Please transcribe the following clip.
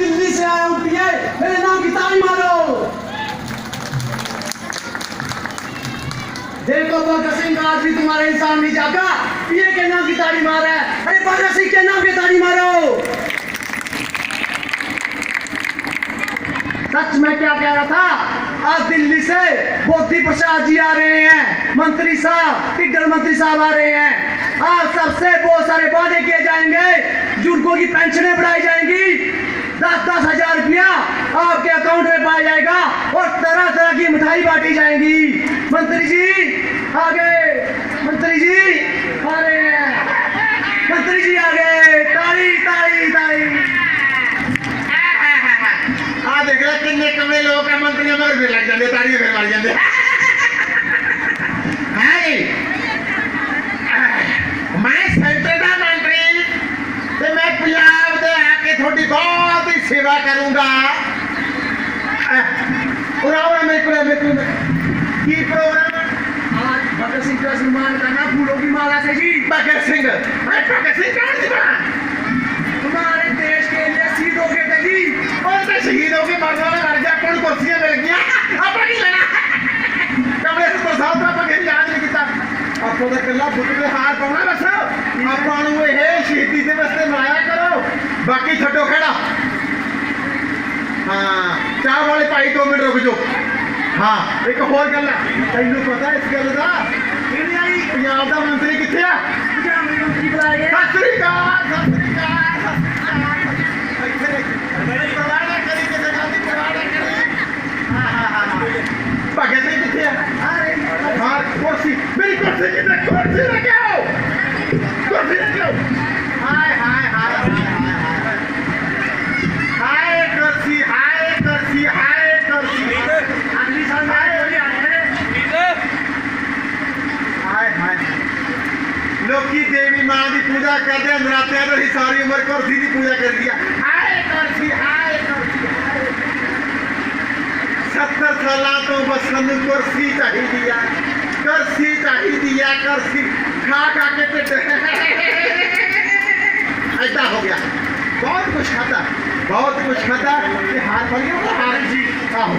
दिल्ली से आया हूँ पीए मेरे नाम की ताली मारो। देखो भगत सिंह आज भी तुम्हारे इंसान नहीं जागा। पीए के नाम की ताली मार रहा है। अरे भगत सिंह के नाम की ताली मारो। सच में क्या कह रहा था? आज दिल्ली से मोदी प्रसाद जी आ रहे हैं। मंत्री साहब, टिड्डल मंत्री साहब आ रहे हैं। आज सबसे बहुत सारे वादे किए जाएँगे। बुज़ुर्गों की पेंशनें बढ़ाई जाएँगी। दस दस हज़ार रुपया आपके अकाउंट में पाया जाएगा और तरह तरह की मिठाई बांटी जाएगी। मंत्री जी, आगे। मंत्री जी अरे मंत्री जी, आगे। ताली ताली ताली। आ देख रहे किन्ने कमरे लोग हैं मंत्री मगर भी लग जाते ताली फिर मार जाते मैं सेंटर का मंत्री तो मैं पंजाब दे आके थोड़ी बहुत सेवा करूँगा। उड़ाओ मेरे मेरे की प्रोग्राम आज भगत सिंह का सम्मान करना फूलों की माला से जी भगत सिंह भगत सिंह का तुम्हारे देश के लिए शहीद हो गए जी और तो शहीद हो गए मरने वाले मर गया कौन कुर्सियाँ मिल गया अब नहीं लेना कमरे से तो साहब का पगड़ी याद नहीं किया आपको तो कल्ला बुद्ध में हार पाना बस। आप पाणु है, शहीदी से बसते मनाया करो। बाकी छठो खड़ा। ਭਾਈ 2 ਮਿੰਟ ਰੁਕ ਜਾਓ ਹਾਂ, ਇੱਕ ਹੋਰ ਗੱਲ ਹੈ ਤੈਨੂੰ ਪਤਾ ਇਸ ਗੱਲ ਦਾ? ਇਹਨੇ ਆਈ, ਪੰਜਾਬ ਦਾ ਮੰਤਰੀ ਕਿੱਥੇ ਆ? लोकी देवी माँ की पूजा करते नरात्या तो ही सारी उम्र कुर्सी की पूजा कर दिया आए कुर्सी आए सत्तर साल तो बस सू कुर्सी चाहिए कुर्सी चाहिए कुर्सी खा खा के पेट ऐसा हो गया बहुत कुछ खाता बहुत कुछ खाता हाथ पड़ गया हाथ जी आहो